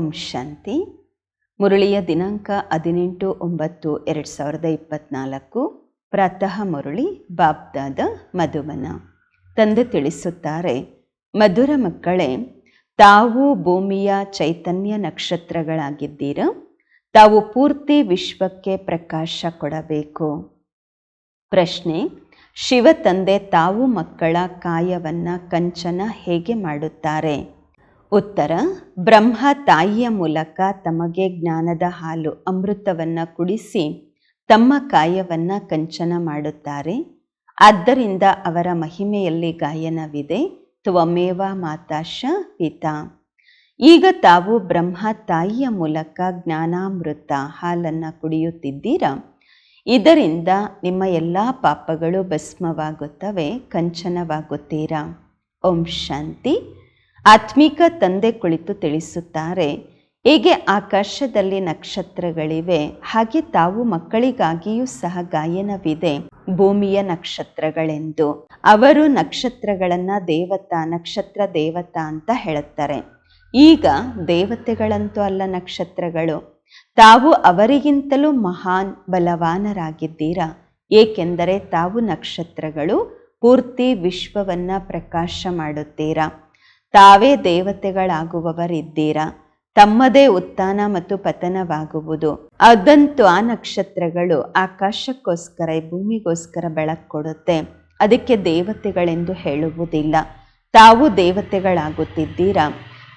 ಓಂ ಶಾಂತಿ. ಮುರಳಿಯ ದಿನಾಂಕ ಹದಿನೆಂಟು ಒಂಬತ್ತು ಎರಡು ಸಾವಿರದ ಇಪ್ಪತ್ತ್ನಾಲ್ಕು ಪ್ರಾತಃ ಮುರಳಿ ಬಾಬ್ದಾದ ಮಧುವನ ತಂದೆ ತಿಳಿಸುತ್ತಾರೆ, ಮಧುರ ಮಕ್ಕಳೇ, ತಾವು ಭೂಮಿಯ ಚೈತನ್ಯ ನಕ್ಷತ್ರಗಳಾಗಿದ್ದೀರ? ತಾವು ಪೂರ್ತಿ ವಿಶ್ವಕ್ಕೆ ಪ್ರಕಾಶ ಕೊಡಬೇಕು. ಪ್ರಶ್ನೆ, ಶಿವ ತಂದೆ ತಾವು ಮಕ್ಕಳ ಕಾಯವನ್ನು ಕಂಚನ ಹೇಗೆ ಮಾಡುತ್ತಾರೆ? ಉತ್ತರ, ಬ್ರಹ್ಮ ತಾಯಿಯ ಮೂಲಕ ತಮಗೆ ಜ್ಞಾನದ ಹಾಲು ಅಮೃತವನ್ನ ಕುಡಿಸಿ ತಮ್ಮ ಕಾಯವನ್ನ ಕಂಚನ ಮಾಡುತ್ತಾರೆ. ಆದ್ದರಿಂದ ಅವರ ಮಹಿಮೆಯಲ್ಲಿ ಗಾಯನವಿದೆ. ತ್ವಮೇವ ಮಾತಾಶ ಪಿತಾ. ಈಗ ತಾವು ಬ್ರಹ್ಮ ತಾಯಿಯ ಮೂಲಕ ಜ್ಞಾನಾಮೃತ ಹಾಲನ್ನು ಕುಡಿಯುತ್ತಿದ್ದೀರಾ? ಇದರಿಂದ ನಿಮ್ಮ ಎಲ್ಲ ಪಾಪಗಳು ಭಸ್ಮವಾಗುತ್ತವೆ, ಕಂಚನವಾಗುತ್ತೀರಾ? ಓಂ ಶಾಂತಿ. ಆತ್ಮಿಕ ತಂದೆ ಕುಳಿತು ತಿಳಿಸುತ್ತಾರೆ, ಹೇಗೆ ಆಕಾಶದಲ್ಲಿ ನಕ್ಷತ್ರಗಳಿವೆ, ಹಾಗೆ ತಾವು ಮಕ್ಕಳಿಗಾಗಿಯೂ ಸಹ ಗಾಯನವಿದೆ. ಭೂಮಿಯ ನಕ್ಷತ್ರಗಳೆಂದು. ಅವರು ನಕ್ಷತ್ರಗಳನ್ನು ದೇವತಾ, ನಕ್ಷತ್ರ ದೇವತಾ ಅಂತ ಹೇಳುತ್ತಾರೆ. ಈಗ ದೇವತೆಗಳಂತೂ ಅಲ್ಲ ನಕ್ಷತ್ರಗಳು. ತಾವು ಅವರಿಗಿಂತಲೂ ಮಹಾನ್, ಬಲವಾನರಾಗಿದ್ದೀರಾ? ಏಕೆಂದರೆ ತಾವು ನಕ್ಷತ್ರಗಳು, ಪೂರ್ತಿ ವಿಶ್ವವನ್ನ ಪ್ರಕಾಶ ಮಾಡುತ್ತೀರಾ? ತಾವೇ ದೇವತೆಗಳಾಗುವವರಿದ್ದೀರಾ? ತಮ್ಮದೇ ಉತ್ಥಾನ ಮತ್ತು ಪತನವಾಗುವುದು. ಅದಂತೂ ಆ ನಕ್ಷತ್ರಗಳು ಆಕಾಶಕ್ಕೋಸ್ಕರ ಭೂಮಿಗೋಸ್ಕರ ಬೆಳಕು ಕೊಡುತ್ತೆ ಅದಕ್ಕೆ ದೇವತೆಗಳೆಂದು ಹೇಳುವುದಿಲ್ಲ. ತಾವು ದೇವತೆಗಳಾಗುತ್ತಿದ್ದೀರಾ?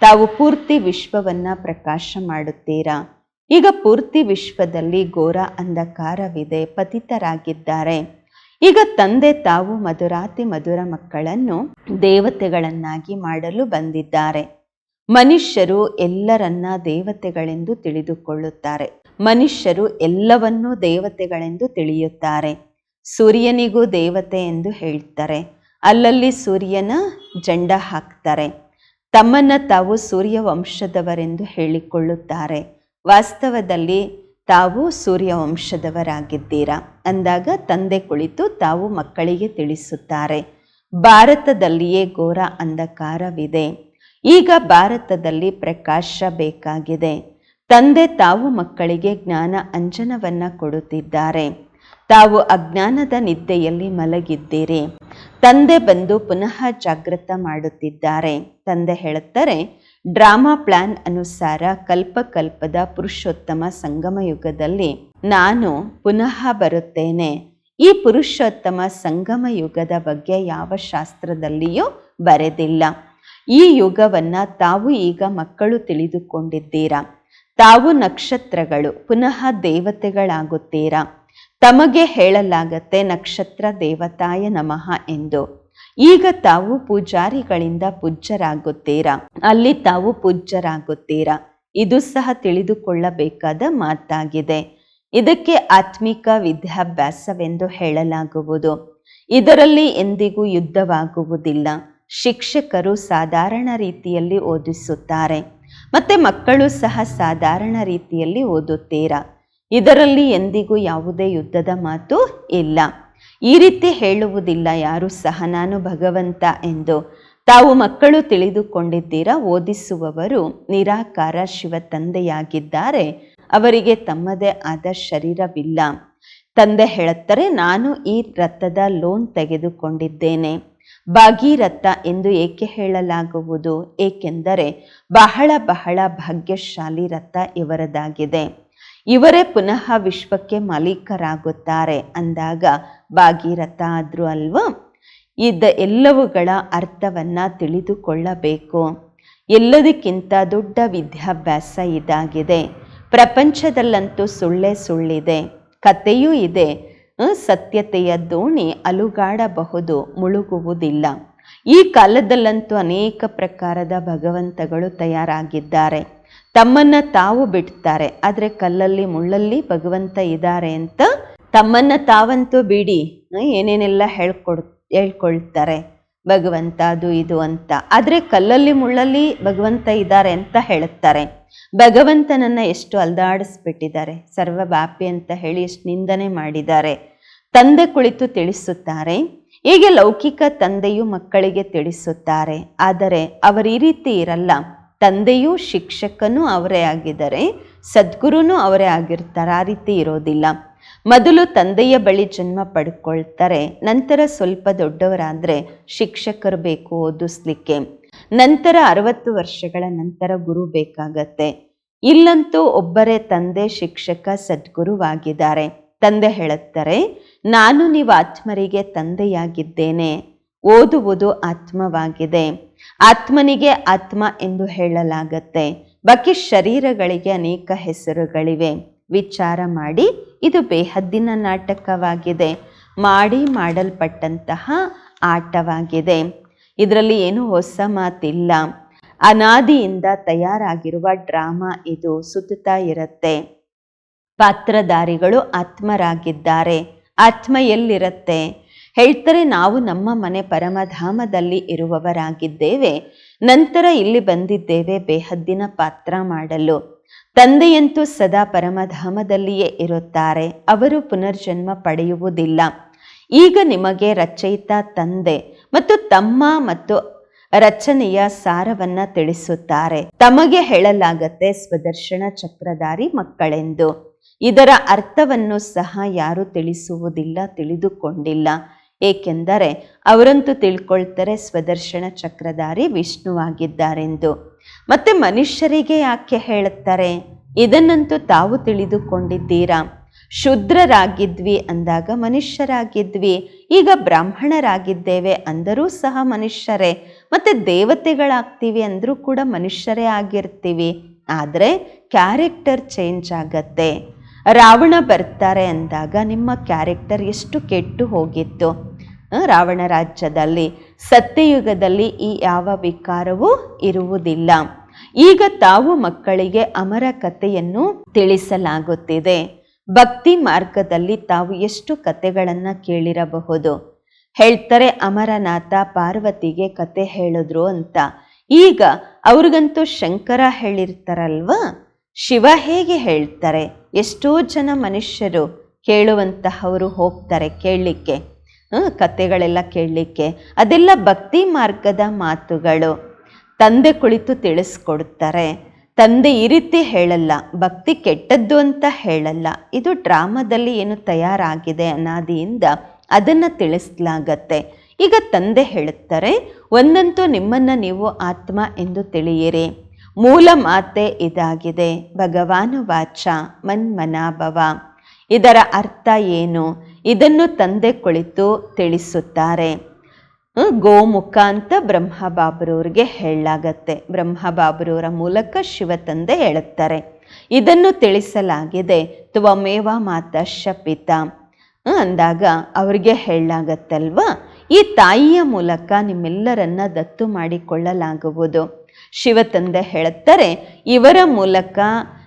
ತಾವು ಪೂರ್ತಿ ವಿಶ್ವವನ್ನ ಪ್ರಕಾಶ ಮಾಡುತ್ತೀರಾ? ಈಗ ಪೂರ್ತಿ ವಿಶ್ವದಲ್ಲಿ ಘೋರ ಅಂಧಕಾರವಿದೆ, ಪತಿತರಾಗಿದ್ದಾರೆ. ಈಗ ತಂದೆ ತಾವು ಮಧುರಾತಿ ಮಧುರ ಮಕ್ಕಳನ್ನು ದೇವತೆಗಳನ್ನಾಗಿ ಮಾಡಲು ಬಂದಿದ್ದಾರೆ. ಮನುಷ್ಯರು ಎಲ್ಲರನ್ನ ದೇವತೆಗಳೆಂದು ತಿಳಿದುಕೊಳ್ಳುತ್ತಾರೆ. ಮನುಷ್ಯರು ಎಲ್ಲವನ್ನೂ ದೇವತೆಗಳೆಂದು ತಿಳಿಯುತ್ತಾರೆ. ಸೂರ್ಯನಿಗೂ ದೇವತೆ ಎಂದು ಹೇಳ್ತಾರೆ. ಅಲ್ಲಲ್ಲಿ ಸೂರ್ಯನ ಜಂಡ ಹಾಕ್ತಾರೆ. ತಮ್ಮನ್ನ ತಾವು ಸೂರ್ಯ ವಂಶದವರೆಂದು ಹೇಳಿಕೊಳ್ಳುತ್ತಾರೆ. ವಾಸ್ತವದಲ್ಲಿ ತಾವು ಸೂರ್ಯವಂಶದವರಾಗಿದ್ದೀರಾ? ಅಂದಾಗ ತಂದೆ ಕುಳಿತು ತಾವು ಮಕ್ಕಳಿಗೆ ತಿಳಿಸುತ್ತಾರೆ. ಭಾರತದಲ್ಲಿಯೇ ಘೋರ ಅಂಧಕಾರವಿದೆ. ಈಗ ಭಾರತದಲ್ಲಿ ಪ್ರಕಾಶ ಬೇಕಾಗಿದೆ. ತಂದೆ ತಾವು ಮಕ್ಕಳಿಗೆ ಜ್ಞಾನ ಅಂಜನವನ್ನು ಕೊಡುತ್ತಿದ್ದಾರೆ. ತಾವು ಅಜ್ಞಾನದ ನಿದ್ದೆಯಲ್ಲಿ ಮಲಗಿದ್ದೀರಿ. ತಂದೆ ಬಂದು ಪುನಃ ಜಾಗೃತ ಮಾಡುತ್ತಿದ್ದಾರೆ. ತಂದೆ ಹೇಳುತ್ತಾರೆ ಡ್ರಾಮಾ ಪ್ಲಾನ್ ಅನುಸಾರ ಕಲ್ಪಕಲ್ಪದ ಪುರುಷೋತ್ತಮ ಸಂಗಮ ಯುಗದಲ್ಲಿ ನಾನು ಪುನಃ ಬರುತ್ತೇನೆ. ಈ ಪುರುಷೋತ್ತಮ ಸಂಗಮ ಯುಗದ ಬಗ್ಗೆ ಯಾವ ಶಾಸ್ತ್ರದಲ್ಲಿಯೂ ಬರೆದಿಲ್ಲ. ಈ ಯುಗವನ್ನು ತಾವು ಈಗ ಮಕ್ಕಳು ತಿಳಿದುಕೊಂಡಿದ್ದೀರಾ? ತಾವು ನಕ್ಷತ್ರಗಳು, ಪುನಃ ದೇವತೆಗಳಾಗುತ್ತೀರಾ? ತಮಗೆ ಹೇಳಲಾಗತ್ತೆ ನಕ್ಷತ್ರ ದೇವತಾಯ ನಮಃ ಎಂದು. ಈಗ ತಾವು ಪೂಜಾರಿಗಳಿಂದ ಪೂಜ್ಯರಾಗುತ್ತೀರಾ? ಅಲ್ಲಿ ತಾವು ಪೂಜ್ಯರಾಗುತ್ತೀರಾ? ಇದು ಸಹ ತಿಳಿದುಕೊಳ್ಳಬೇಕಾದ ಮಾತಾಗಿದೆ. ಇದಕ್ಕೆ ಆತ್ಮಿಕ ವಿದ್ಯಾಭ್ಯಾಸವೆಂದು ಹೇಳಲಾಗುವುದು. ಇದರಲ್ಲಿ ಎಂದಿಗೂ ಯುದ್ಧವಾಗುವುದಿಲ್ಲ. ಶಿಕ್ಷಕರು ಸಾಧಾರಣ ರೀತಿಯಲ್ಲಿ ಓದಿಸುತ್ತಾರೆ. ಮತ್ತೆ ಮಕ್ಕಳು ಸಹ ಸಾಧಾರಣ ರೀತಿಯಲ್ಲಿ ಓದುತ್ತೀರಾ? ಇದರಲ್ಲಿ ಎಂದಿಗೂ ಯಾವುದೇ ಯುದ್ಧದ ಮಾತು ಇಲ್ಲ. ಈ ರೀತಿ ಹೇಳುವುದಿಲ್ಲ. ಯಾರು ಸಹ ನಾನು ಭಗವಂತ ಎಂದು ತಾವು ಮಕ್ಕಳು ತಿಳಿದುಕೊಂಡಿದ್ದೀರಾ? ಓದಿಸುವವರು ನಿರಾಕಾರ ಶಿವ ತಂದೆಯಾಗಿದ್ದಾರೆ. ಅವರಿಗೆ ತಮ್ಮದೇ ಆದ ಶರೀರವಿಲ್ಲ. ತಂದೆ ಹೇಳುತ್ತಾರೆ, ನಾನು ಈ ರಥದ ಲೋನ್ ತೆಗೆದುಕೊಂಡಿದ್ದೇನೆ. ಭಾಗೀರಥ ಎಂದು ಏಕೆ ಹೇಳಲಾಗುವುದು? ಏಕೆಂದರೆ ಬಹಳ ಬಹಳ ಭಾಗ್ಯಶಾಲಿ ರಥ ಇವರದಾಗಿದೆ. ಇವರೇ ಪುನಃ ವಿಶ್ವಕ್ಕೆ ಮಾಲೀಕರಾಗುತ್ತಾರೆ ಅಂದಾಗ ಭಾಗೀರಥ ಆದ್ರೂ ಅಲ್ವಾ? ಇದ್ದ ಎಲ್ಲವುಗಳ ಅರ್ಥವನ್ನ ತಿಳಿದುಕೊಳ್ಳಬೇಕು. ಎಲ್ಲದಕ್ಕಿಂತ ದೊಡ್ಡ ವಿದ್ಯಾಭ್ಯಾಸ ಇದಾಗಿದೆ. ಪ್ರಪಂಚದಲ್ಲಂತೂ ಸುಳ್ಳೇ ಸುಳ್ಳಿದೆ. ಕಥೆಯೂ ಇದೆ. ಸತ್ಯತೆಯ ದೋಣಿ ಅಲುಗಾಡಬಹುದು, ಮುಳುಗುವುದಿಲ್ಲ. ಈ ಕಾಲದಲ್ಲಂತೂ ಅನೇಕ ಪ್ರಕಾರದ ಭಗವಂತಗಳು ತಯಾರಾಗಿದ್ದಾರೆ. ತಮ್ಮನ್ನ ತಾವು ಬಿಡ್ತಾರೆ. ಆದರೆ ಕಲ್ಲಲ್ಲಿ ಮುಳ್ಳಲ್ಲಿ ಭಗವಂತ ಇದ್ದಾರೆ ಅಂತ ತಮ್ಮನ್ನ ತಾವಂತೂ ಬಿಡಿ. ಏನೇನೆಲ್ಲ ಹೇಳ್ಕೊಡ್, ಹೇಳ್ಕೊಳ್ತಾರೆ ಭಗವಂತ, ಅದು ಇದು ಅಂತ. ಆದರೆ ಕಲ್ಲಲ್ಲಿ ಮುಳ್ಳಲ್ಲಿ ಭಗವಂತ ಇದ್ದಾರೆ ಅಂತ ಹೇಳುತ್ತಾರೆ. ಭಗವಂತನನ್ನ ಎಷ್ಟು ಅಲ್ದಾಡಿಸ್ಬಿಟ್ಟಿದ್ದಾರೆ. ಬಾಪಿ ಅಂತ ಹೇಳಿ ಎಷ್ಟು ನಿಂದನೆ ಮಾಡಿದ್ದಾರೆ. ತಂದೆ ಕುಳಿತು ತಿಳಿಸುತ್ತಾರೆ. ಹೀಗೆ ಲೌಕಿಕ ತಂದೆಯು ಮಕ್ಕಳಿಗೆ ತಿಳಿಸುತ್ತಾರೆ. ಆದರೆ ಅವರು ಈ ರೀತಿ ಇರಲ್ಲ. ತಂದೆಯೂ ಶಿಕ್ಷಕನೂ ಅವರೇ ಆಗಿದ್ದಾರೆ. ಸದ್ಗುರುನೂ ಅವರೇ ಆಗಿರ್ತಾರೆ. ಆ ರೀತಿ ಇರೋದಿಲ್ಲ. ಮೊದಲು ತಂದೆಯ ಬಳಿ ಜನ್ಮ ಪಡ್ಕೊಳ್ತಾರೆ. ನಂತರ ಸ್ವಲ್ಪ ದೊಡ್ಡವರಾದರೆ ಶಿಕ್ಷಕರು ಬೇಕು ಓದಿಸ್ಲಿಕ್ಕೆ. ನಂತರ ಅರವತ್ತು ವರ್ಷಗಳ ನಂತರ ಗುರು ಬೇಕಾಗತ್ತೆ. ಇಲ್ಲಂತೂ ಒಬ್ಬರೇ ತಂದೆ, ಶಿಕ್ಷಕ, ಸದ್ಗುರುವಾಗಿದ್ದಾರೆ. ತಂದೆ ಹೇಳುತ್ತಾರೆ, ನಾನು ನೀವು ಆತ್ಮರಿಗೆ ತಂದೆಯಾಗಿದ್ದೇನೆ. ಓದುವುದು ಆತ್ಮವಾಗಿದೆ. ಆತ್ಮನಿಗೆ ಆತ್ಮ ಎಂದು ಹೇಳಲಾಗತ್ತೆ. ಬಾಕಿ ಶರೀರಗಳಿಗೆ ಅನೇಕ ಹೆಸರುಗಳಿವೆ. ವಿಚಾರ ಮಾಡಿ, ಇದು ಬೇಹದ್ದಿನ ನಾಟಕವಾಗಿದೆ. ಮಾಡಿ ಮಾಡಲ್ಪಟ್ಟಂತಹ ಆಟವಾಗಿದೆ. ಇದರಲ್ಲಿ ಏನು ಹೊಸ ಮಾತಿಲ್ಲ. ಅನಾದಿಯಿಂದ ತಯಾರಾಗಿರುವ ಡ್ರಾಮಾ ಇದು ಸುತ್ತುತ್ತಾ ಇರುತ್ತೆ. ಪಾತ್ರಧಾರಿಗಳು ಆತ್ಮರಾಗಿದ್ದಾರೆ. ಆತ್ಮ ಎಲ್ಲಿರುತ್ತೆ ಹೇಳ್ತಾರೆ, ನಾವು ನಮ್ಮ ಮನೆ ಪರಮಧಾಮದಲ್ಲಿ ಇರುವವರಾಗಿದ್ದೇವೆ. ನಂತರ ಇಲ್ಲಿ ಬಂದಿದ್ದೇವೆ, ಬೇಹದ್ದಿನ ಪಾತ್ರ ಮಾಡಲು. ತಂದೆಯಂತೂ ಸದಾ ಪರಮಧಾಮದಲ್ಲಿಯೇ ಇರುತ್ತಾರೆ. ಅವರು ಪುನರ್ಜನ್ಮ ಪಡೆಯುವುದಿಲ್ಲ. ಈಗ ನಿಮಗೆ ರಚಯಿತ ತಂದೆ ಮತ್ತು ತಮ್ಮ ಮತ್ತು ರಚನೆಯ ಸಾರವನ್ನ ತಿಳಿಸುತ್ತಾರೆ. ತಮಗೆ ಹೇಳಲಾಗತ್ತೆ, ಸ್ವದರ್ಶನ ಚಕ್ರಧಾರಿ ಮಕ್ಕಳೆಂದು. ಇದರ ಅರ್ಥವನ್ನು ಸಹ ಯಾರು ತಿಳಿಸುವುದಿಲ್ಲ, ತಿಳಿದುಕೊಂಡಿಲ್ಲ. ಏಕೆಂದರೆ ಅವರಂತೂ ತಿಳ್ಕೊಳ್ತಾರೆ ಸ್ವದರ್ಶನ ಚಕ್ರಧಾರಿ ವಿಷ್ಣುವಾಗಿದ್ದಾರೆಂದು. ಮತ್ತೆ ಮನುಷ್ಯರಿಗೆ ಯಾಕೆ ಹೇಳುತ್ತಾರೆ? ಇದನ್ನಂತೂ ತಾವು ತಿಳಿದುಕೊಂಡಿದ್ದೀರಾ? ಶುದ್ರರಾಗಿದ್ವಿ ಅಂದಾಗ ಮನುಷ್ಯರಾಗಿದ್ವಿ, ಈಗ ಬ್ರಾಹ್ಮಣರಾಗಿದ್ದೇವೆ ಅಂದರೂ ಸಹ ಮನುಷ್ಯರೇ, ಮತ್ತು ದೇವತೆಗಳಾಗ್ತೀವಿ ಅಂದರೂ ಕೂಡ ಮನುಷ್ಯರೇ ಆಗಿರ್ತೀವಿ, ಆದರೆ ಕ್ಯಾರೆಕ್ಟರ್ ಚೇಂಜ್ ಆಗತ್ತೆ. ರಾವಣ ಬರ್ತಾರೆ ಅಂದಾಗ ನಿಮ್ಮ ಕ್ಯಾರೆಕ್ಟರ್ ಎಷ್ಟು ಕೆಟ್ಟು ಹೋಗಿತ್ತು? ರಾವಣ ರಾಜ್ಯದಲ್ಲಿ, ಸತ್ಯಯುಗದಲ್ಲಿ ಈ ಯಾವ ವಿಕಾರವೂ ಇರುವುದಿಲ್ಲ. ಈಗ ತಾವು ಮಕ್ಕಳಿಗೆ ಅಮರ ಕಥೆಯನ್ನು ತಿಳಿಸಲಾಗುತ್ತಿದೆ. ಭಕ್ತಿ ಮಾರ್ಗದಲ್ಲಿ ತಾವು ಎಷ್ಟು ಕಥೆಗಳನ್ನು ಕೇಳಿರಬಹುದು? ಹೇಳ್ತಾರೆ, ಅಮರನಾಥ ಪಾರ್ವತಿಗೆ ಕತೆ ಹೇಳಿದ್ರು ಅಂತ. ಈಗ ಅವ್ರಿಗಂತೂ ಶಂಕರ ಹೇಳಿರ್ತಾರಲ್ವಾ? ಶಿವ ಹೇಗೆ ಹೇಳ್ತಾರೆ? ಎಷ್ಟೋ ಜನ ಮನುಷ್ಯರು ಕೇಳುವಂತಹವರು ಹೋಗ್ತಾರೆ ಕೇಳಲಿಕ್ಕೆ ಕತೆಗಳೆಲ್ಲ ಕೇಳಲಿಕ್ಕೆ. ಅದೆಲ್ಲ ಭಕ್ತಿ ಮಾರ್ಗದ ಮಾತುಗಳು. ತಂದೆ ಕುಳಿತು ತಿಳಿಸ್ಕೊಡ್ತಾರೆ. ತಂದೆ ಈ ರೀತಿ ಹೇಳಲ್ಲ, ಭಕ್ತಿ ಕೆಟ್ಟದ್ದು ಅಂತ ಹೇಳಲ್ಲ. ಇದು ಡ್ರಾಮಾದಲ್ಲಿ ಏನು ತಯಾರಾಗಿದೆ ಅನಾದಿಯಿಂದ ಅದನ್ನು ತಿಳಿಸಲಾಗತ್ತೆ. ಈಗ ತಂದೆ ಹೇಳುತ್ತಾರೆ ಒಂದಂತೂ ನಿಮ್ಮನ್ನು ನೀವು ಆತ್ಮ ಎಂದು ತಿಳಿಯಿರಿ. ಮೂಲ ಮಾತೆ ಇದಾಗಿದೆ. ಭಗವಾನು ವಾಚ ಮನ್ಮನಾಭವ. ಇದರ ಅರ್ಥ ಏನು? ಇದನ್ನು ತಂದೆ ಕುಳಿತು ತಿಳಿಸುತ್ತಾರೆ. ಗೋಮುಖ ಅಂತ ಬ್ರಹ್ಮ ಬಾಬರವ್ರಿಗೆ ಹೇಳಲಾಗತ್ತೆ. ಬ್ರಹ್ಮ ಬಾಬರವರ ಮೂಲಕ ಶಿವ ತಂದೆ ಹೇಳುತ್ತಾರೆ ಇದನ್ನು ತಿಳಿಸಲಾಗಿದೆ. ತ್ವಮೇವ ಮಾತ ಶಪಿತ. ಅಂದಾಗ ಅವ್ರಿಗೆ ಹೇಳಲಾಗತ್ತಲ್ವ? ಈ ತಾಯಿಯ ಮೂಲಕ ನಿಮ್ಮೆಲ್ಲರನ್ನ ದತ್ತು ಮಾಡಿಕೊಳ್ಳಲಾಗುವುದು. ಶಿವ ತಂದೆ ಹೇಳುತ್ತಾರೆ, ಇವರ ಮೂಲಕ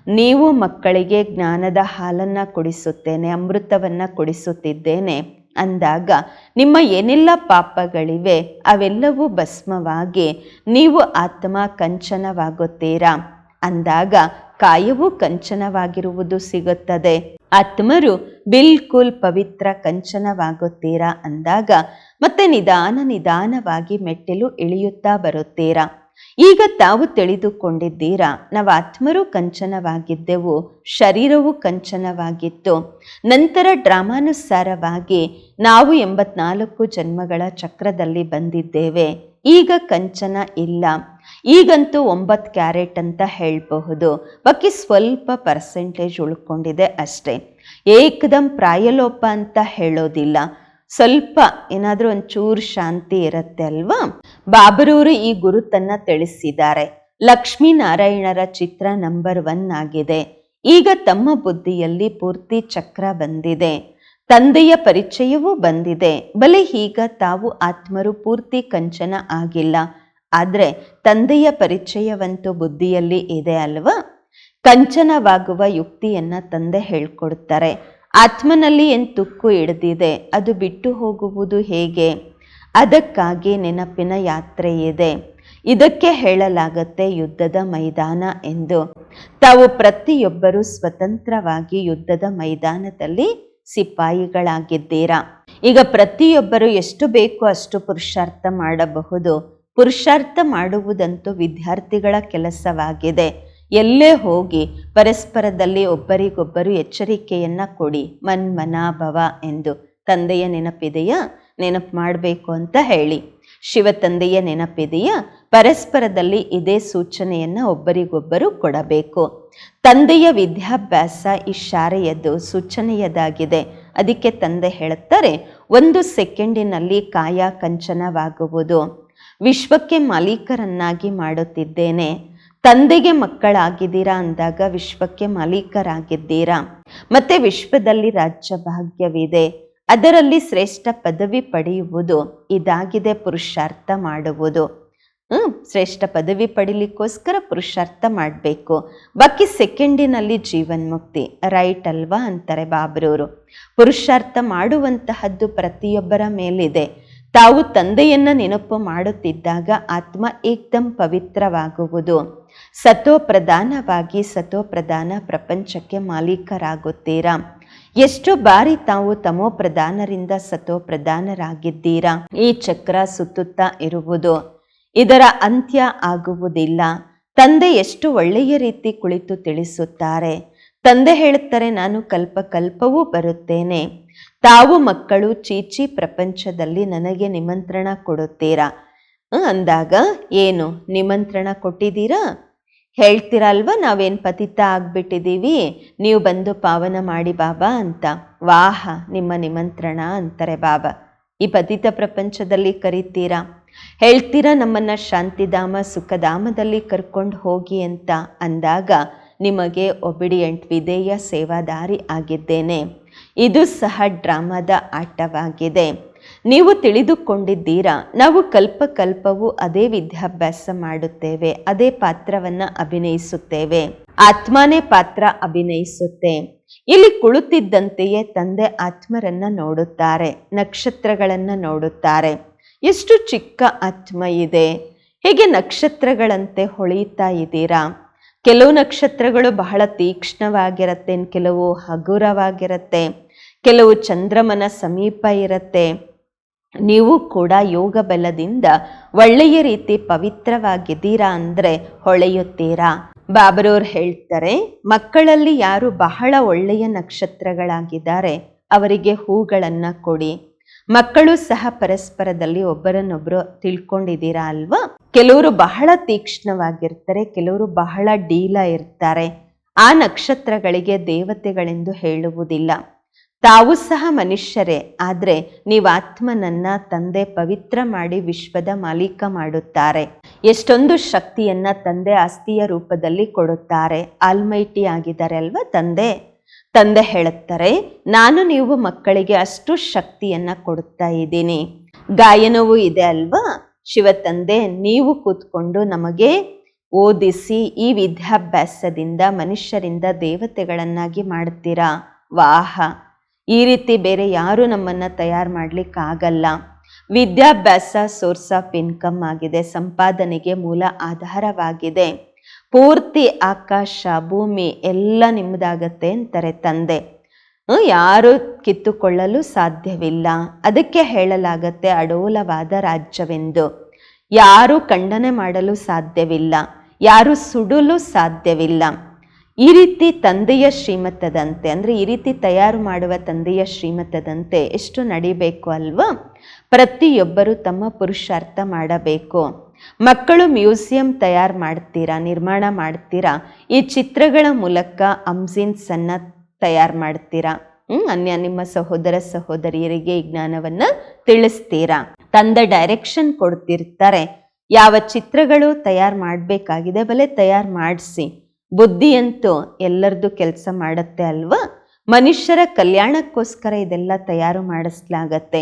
ನೀವು ಮಕ್ಕಳಿಗೆ ಜ್ಞಾನದ ಹಾಲನ್ನು ಕೊಡಿಸುತ್ತೇನೆ, ಅಮೃತವನ್ನು ಕೊಡಿಸುತ್ತಿದ್ದೇನೆ. ಅಂದಾಗ, ನಿಮ್ಮ ಏನೆಲ್ಲ ಪಾಪಗಳಿವೆ, ಅವೆಲ್ಲವೂ ಭಸ್ಮವಾಗಿ ನೀವು ಆತ್ಮ ಕಂಚನವಾಗುತ್ತೀರಾ? ಅಂದಾಗ, ಕಾಯವು ಕಂಚನವಾಗಿರುವುದು ಸಿಗುತ್ತದೆ. ಆತ್ಮರು, ಬಿಲ್ಕುಲ್ ಪವಿತ್ರ ಕಂಚನವಾಗುತ್ತೀರಾ? ಅಂದಾಗ, ಮತ್ತೆ ನಿಧಾನ ನಿಧಾನವಾಗಿ ಮೆಟ್ಟಿಲು ಇಳಿಯುತ್ತಾ ಬರುತ್ತೀರಾ? ಈಗ ತಾವು ತಿಳಿದುಕೊಂಡಿದ್ದೀರಾ, ನಾವು ಆತ್ಮರು ಕಂಚನವಾಗಿದ್ದೆವು, ಶರೀರವು ಕಂಚನವಾಗಿತ್ತು. ನಂತರ ಡ್ರಾಮಾನುಸಾರವಾಗಿ ನಾವು ಎಂಬತ್ನಾಲ್ಕು ಜನ್ಮಗಳ ಚಕ್ರದಲ್ಲಿ ಬಂದಿದ್ದೇವೆ. ಈಗ ಕಂಚನ ಇಲ್ಲ. ಈಗಂತೂ ಒಂಬತ್ತು ಕ್ಯಾರೆಟ್ ಅಂತ ಹೇಳಬಹುದು. ಬಾಕಿ ಸ್ವಲ್ಪ ಪರ್ಸೆಂಟೇಜ್ ಉಳ್ಕೊಂಡಿದೆ ಅಷ್ಟೇ. ಏಕದಂ ಪ್ರಾಯಲೋಪ ಅಂತ ಹೇಳೋದಿಲ್ಲ. ಸ್ವಲ್ಪ ಏನಾದರೂ ಒಂಚೂರು ಶಾಂತಿ ಇರುತ್ತೆ ಅಲ್ವಾ? ಬಾಬರೂರು ಈ ಗುರುತನ್ನ ತಿಳಿಸಿದ್ದಾರೆ. ಲಕ್ಷ್ಮೀನಾರಾಯಣರ ಚಿತ್ರ ನಂಬರ್ ಒನ್ ಆಗಿದೆ. ಈಗ ತಮ್ಮ ಬುದ್ಧಿಯಲ್ಲಿ ಪೂರ್ತಿ ಚಕ್ರ ಬಂದಿದೆ. ತಂದೆಯ ಪರಿಚಯವೂ ಬಂದಿದೆ. ಬಲೆ ಈಗ ತಾವು ಆತ್ಮರು ಪೂರ್ತಿ ಕಂಚನ ಆಗಿಲ್ಲ. ಆದರೆ ತಂದೆಯ ಪರಿಚಯವಂತೂ ಬುದ್ಧಿಯಲ್ಲಿ ಇದೆ ಅಲ್ವಾ? ಕಂಚನವಾಗುವ ಯುಕ್ತಿಯನ್ನ ತಂದೆ ಹೇಳ್ಕೊಡ್ತಾರೆ. ಆತ್ಮನಲ್ಲಿ ಏನು ತುಕ್ಕು ಹಿಡಿದಿದೆ, ಅದು ಬಿಟ್ಟು ಹೋಗುವುದು ಹೇಗೆ? ಅದಕ್ಕಾಗಿ ನೆನಪಿನ ಯಾತ್ರೆ ಇದೆ. ಇದಕ್ಕೆ ಹೇಳಲಾಗತ್ತೆ ಯುದ್ಧದ ಮೈದಾನ ಎಂದು. ತಾವು ಪ್ರತಿಯೊಬ್ಬರೂ ಸ್ವತಂತ್ರವಾಗಿ ಯುದ್ಧದ ಮೈದಾನದಲ್ಲಿ ಸಿಪಾಯಿಗಳಾಗಿದ್ದೀರಾ? ಈಗ ಪ್ರತಿಯೊಬ್ಬರು ಎಷ್ಟು ಬೇಕೋ ಅಷ್ಟು ಪುರುಷಾರ್ಥ ಮಾಡಬಹುದು. ಪುರುಷಾರ್ಥ ಮಾಡುವುದಂತೂ ವಿದ್ಯಾರ್ಥಿಗಳ ಕೆಲಸವಾಗಿದೆ. ಎಲ್ಲೇ ಹೋಗಿ ಪರಸ್ಪರದಲ್ಲಿ ಒಬ್ಬರಿಗೊಬ್ಬರು ಎಚ್ಚರಿಕೆಯನ್ನ ಕೊಡಿ. ಮನ್ಮನಾಭವ ಎಂದು ತಂದೆಯ ನೆನಪಿದೆಯಾ? ನೆನಪು ಮಾಡಬೇಕು ಅಂತ ಹೇಳಿ. ಶಿವ ತಂದೆಯ ನೆನಪಿದೆಯಾ? ಪರಸ್ಪರದಲ್ಲಿ ಇದೇ ಸೂಚನೆಯನ್ನ ಒಬ್ಬರಿಗೊಬ್ಬರು ಕೊಡಬೇಕು. ತಂದೆಯ ವಿದ್ಯಾಭ್ಯಾಸ ಈ ಶಾರೆಯದ್ದು ಸೂಚನೆಯದಾಗಿದೆ. ಅದಕ್ಕೆ ತಂದೆ ಹೇಳುತ್ತಾರೆ, ಒಂದು ಸೆಕೆಂಡಿನಲ್ಲಿ ಕಾಯ ಕಂಚನವಾಗುವುದು. ವಿಶ್ವಕ್ಕೆ ಮಾಲೀಕರನ್ನಾಗಿ ಮಾಡುತ್ತಿದ್ದೇನೆ. ತಂದೆಗೆ ಮಕ್ಕಳಾಗಿದ್ದೀರಾ ಅಂದಾಗ ವಿಶ್ವಕ್ಕೆ ಮಾಲೀಕರಾಗಿದ್ದೀರಾ? ಮತ್ತೆ ವಿಶ್ವದಲ್ಲಿ ರಾಜ್ಯ ಭಾಗ್ಯವಿದೆ ಅದರಲ್ಲಿ ಶ್ರೇಷ್ಠ ಪದವಿ ಪಡೆಯುವುದು, ಇದಾಗಿದೆ ಪುರುಷಾರ್ಥ ಮಾಡುವುದು. ಹ್ಞೂ ಶ್ರೇಷ್ಠ ಪದವಿ ಪಡಿಲಿಕ್ಕೋಸ್ಕರ ಪುರುಷಾರ್ಥ ಮಾಡಬೇಕು. ಬಾಕಿ ಸೆಕೆಂಡಿನಲ್ಲಿ ಜೀವನ್ಮುಕ್ತಿ ರೈಟ್ ಅಲ್ವಾ ಅಂತಾರೆ ಬಾಬ್ರವರು ಪುರುಷಾರ್ಥ ಮಾಡುವಂತಹದ್ದು ಪ್ರತಿಯೊಬ್ಬರ ಮೇಲಿದೆ. ತಾವು ತಂದೆಯನ್ನು ನೆನಪು ಮಾಡುತ್ತಿದ್ದಾಗ ಆತ್ಮ ಏಕ್ದಂ ಪವಿತ್ರವಾಗುವುದು. ಸತೋ ಪ್ರಧಾನವಾಗಿ ಸತೋ ಪ್ರಧಾನ ಪ್ರಪಂಚಕ್ಕೆ ಮಾಲೀಕರಾಗುತ್ತೀರಾ? ಎಷ್ಟು ಬಾರಿ ತಾವು ತಮೋ ಪ್ರಧಾನರಿಂದ ಸತೋ ಪ್ರಧಾನರಾಗಿದ್ದೀರಾ? ಈ ಚಕ್ರ ಸುತ್ತುತ್ತಾ ಇರುವುದು. ಇದರ ಅಂತ್ಯ ಆಗುವುದಿಲ್ಲ. ತಂದೆ ಎಷ್ಟು ಒಳ್ಳೆಯ ರೀತಿ ಕುಳಿತು ತಿಳಿಸುತ್ತಾರೆ. ತಂದೆ ಹೇಳುತ್ತಾರೆ, ನಾನು ಕಲ್ಪ ಕಲ್ಪವೂ ಬರುತ್ತೇನೆ. ತಾವು ಮಕ್ಕಳು ಚೀಚಿ ಪ್ರಪಂಚದಲ್ಲಿ ನನಗೆ ನಿಮಂತ್ರಣ ಕೊಡುತ್ತೀರಾ? ಅಂದಾಗ, ಏನು, ನಿಮಂತ್ರಣ ಕೊಟ್ಟಿದ್ದೀರಾ? ಹೇಳ್ತೀರಾ ಅಲ್ವಾ ನಾವೇನು ಪತಿತ ಆಗ್ಬಿಟ್ಟಿದ್ದೀವಿ, ನೀವು ಬಂದು ಪಾವನ ಮಾಡಿ ಬಾಬಾ ಅಂತ. ವಾಹ, ನಿಮ್ಮ ನಿಮಂತ್ರಣ ಅಂತಾರೆ ಬಾಬಾ. ಈ ಪತಿತ ಪ್ರಪಂಚದಲ್ಲಿ ಕರಿತೀರಾ? ಹೇಳ್ತೀರಾ, ನಮ್ಮನ್ನು ಶಾಂತಿಧಾಮ, ಸುಖಧಾಮದಲ್ಲಿ ಕರ್ಕೊಂಡು ಹೋಗಿ ಅಂತ ಅಂದಾಗ, ನಿಮಗೆ ಒಬಿಡಿಯಂಟ್ ವಿಧೇಯ ಸೇವಾದಾರಿ ಆಗಿದ್ದೇನೆ. ಇದು ಸಹ ಡ್ರಾಮಾದ ಆಟವಾಗಿದೆ. ನೀವು ತಿಳಿದುಕೊಂಡಿದ್ದೀರಾ, ನಾವು ಕಲ್ಪ ಕಲ್ಪವೂ ಅದೇ ವಿದ್ಯಾಭ್ಯಾಸ ಮಾಡುತ್ತೇವೆ, ಅದೇ ಪಾತ್ರವನ್ನ ಅಭಿನಯಿಸುತ್ತೇವೆ. ಆತ್ಮನೇ ಪಾತ್ರ ಅಭಿನಯಿಸುತ್ತೆ. ಇಲ್ಲಿ ಕುಳಿತಿದ್ದಂತೆಯೇ ತಂದೆ ಆತ್ಮರನ್ನ ನೋಡುತ್ತಾರೆ, ನಕ್ಷತ್ರಗಳನ್ನ ನೋಡುತ್ತಾರೆ. ಎಷ್ಟು ಚಿಕ್ಕ ಆತ್ಮ ಇದೆ. ಹೇಗೆ ನಕ್ಷತ್ರಗಳಂತೆ ಹೊಳೆಯುತ್ತಾ ಇದ್ದೀರಾ? ಕೆಲವು ನಕ್ಷತ್ರಗಳು ಬಹಳ ತೀಕ್ಷ್ಣವಾಗಿರುತ್ತೆ ಕೆಲವು ಹಗುರವಾಗಿರತ್ತೆ. ಕೆಲವು ಚಂದ್ರಮನ ಸಮೀಪ ಇರುತ್ತೆ. ನೀವು ಕೂಡ ಯೋಗ ಬಲದಿಂದ ಒಳ್ಳೆಯ ರೀತಿ ಪವಿತ್ರವಾಗಿದ್ದೀರಾ ಅಂದ್ರೆ ಹೊಳೆಯುತ್ತೀರಾ? ಬಾಬರವ್ರು ಹೇಳ್ತಾರೆ, ಮಕ್ಕಳಲ್ಲಿ ಯಾರು ಬಹಳ ಒಳ್ಳೆಯ ನಕ್ಷತ್ರಗಳಾಗಿದ್ದಾರೆ ಅವರಿಗೆ ಹೂಗಳನ್ನು ಕೊಡಿ. ಮಕ್ಕಳು ಸಹ ಪರಸ್ಪರದಲ್ಲಿ ಒಬ್ಬರನ್ನೊಬ್ಬರು ತಿಳ್ಕೊಂಡಿದ್ದೀರಾ ಅಲ್ವಾ? ಕೆಲವರು ಬಹಳ ತೀಕ್ಷ್ಣವಾಗಿರ್ತಾರೆ, ಕೆಲವರು ಬಹಳ ಡೀಲ ಇರ್ತಾರೆ. ಆ ನಕ್ಷತ್ರಗಳಿಗೆ ದೇವತೆಗಳೆಂದು ಹೇಳುವುದಿಲ್ಲ. ತಾವು ಸಹ ಮನುಷ್ಯರೇ, ಆದರೆ ನೀವು ಆತ್ಮನನ್ನ ತಂದೆ ಪವಿತ್ರ ಮಾಡಿ ವಿಶ್ವದ ಮಾಲೀಕ ಮಾಡುತ್ತಾರೆ. ಎಷ್ಟೊಂದು ಶಕ್ತಿಯನ್ನ ತಂದೆ ಆಸ್ತಿಯ ರೂಪದಲ್ಲಿ ಕೊಡುತ್ತಾರೆ. ಆಲ್ಮೈಟಿ ಆಗಿದ್ದಾರೆ ಅಲ್ವಾ ತಂದೆ? ತಂದೆ ಹೇಳುತ್ತಾರೆ, ನಾನು ನೀವು ಮಕ್ಕಳಿಗೆ ಅಷ್ಟು ಶಕ್ತಿಯನ್ನ ಕೊಡುತ್ತಾ ಇದ್ದೀನಿ. ಗಾಯನವೂ ಇದೆ ಅಲ್ವಾ? ಶಿವ ತಂದೆ ನೀವು ಕೂತ್ಕೊಂಡು ನಮಗೆ ಓದಿಸಿ ಈ ವಿದ್ಯಾಭ್ಯಾಸದಿಂದ ಮನುಷ್ಯರಿಂದ ದೇವತೆಗಳನ್ನಾಗಿ ಮಾಡ್ತೀರಾ? ವಾಹ! ಈ ರೀತಿ ಬೇರೆ ಯಾರು ನಮ್ಮನ್ನ ತಯಾರು ಮಾಡಲಿಕ್ಕಾಗಲ್ಲ. ವಿದ್ಯಾಭ್ಯಾಸ ಸೋರ್ಸ್ ಆಫ್ ಇನ್ಕಮ್ ಆಗಿದೆ. ಸಂಪಾದನೆಗೆ ಮೂಲ ಆಧಾರವಾಗಿದೆ. ಪೂರ್ತಿ ಆಕಾಶ, ಭೂಮಿ ಎಲ್ಲ ನಿಮ್ಮದಾಗತ್ತೆ ಅಂತಾರೆ ತಂದೆ. ಯಾರು ಕಿತ್ತುಕೊಳ್ಳಲು ಸಾಧ್ಯವಿಲ್ಲ. ಅದಕ್ಕೆ ಹೇಳಲಾಗತ್ತೆ ಅಡೋಲವಾದ ರಾಜ್ಯವೆಂದು. ಯಾರು ಖಂಡನೆ ಮಾಡಲು ಸಾಧ್ಯವಿಲ್ಲ. ಯಾರು ಸುಡಲು ಸಾಧ್ಯವಿಲ್ಲ. ಈ ರೀತಿ ತಂದೆಯ ಶ್ರೀಮತದಂತೆ, ಅಂದರೆ ಈ ರೀತಿ ತಯಾರು ಮಾಡುವ ತಂದೆಯ ಶ್ರೀಮತದಂತೆ ಎಷ್ಟು ನಡಿಬೇಕು ಅಲ್ವಾ? ಪ್ರತಿಯೊಬ್ಬರು ತಮ್ಮ ಪುರುಷಾರ್ಥ ಮಾಡಬೇಕು. ಮಕ್ಕಳು ಮ್ಯೂಸಿಯಂ ತಯಾರು ಮಾಡ್ತೀರಾ, ನಿರ್ಮಾಣ ಮಾಡ್ತೀರಾ? ಈ ಚಿತ್ರಗಳ ಮೂಲಕ ಅಮ್ಸಿನ್ಸ್ ಅನ್ನ ತಯಾರು ಮಾಡ್ತೀರಾ? ಅನ್ಯ ನಿಮ್ಮ ಸಹೋದರ ಸಹೋದರಿಯರಿಗೆ ಈ ಜ್ಞಾನವನ್ನ ತಿಳಿಸ್ತೀರಾ? ತಂದೆ ಡೈರೆಕ್ಷನ್ ಕೊಡ್ತಿರ್ತಾರೆ. ಯಾವ ಚಿತ್ರಗಳು ತಯಾರು ಮಾಡಬೇಕಾಗಿದೆ, ಬಲೆ ತಯಾರು ಮಾಡಿಸಿ. ಬುದ್ಧಿಯಂತೂ ಎಲ್ಲರದು ಕೆಲಸ ಮಾಡುತ್ತೆ ಅಲ್ವಾ? ಮನುಷ್ಯರ ಕಲ್ಯಾಣಕ್ಕೋಸ್ಕರ ಇದೆಲ್ಲ ತಯಾರು ಮಾಡಿಸ್ಲಾಗತ್ತೆ.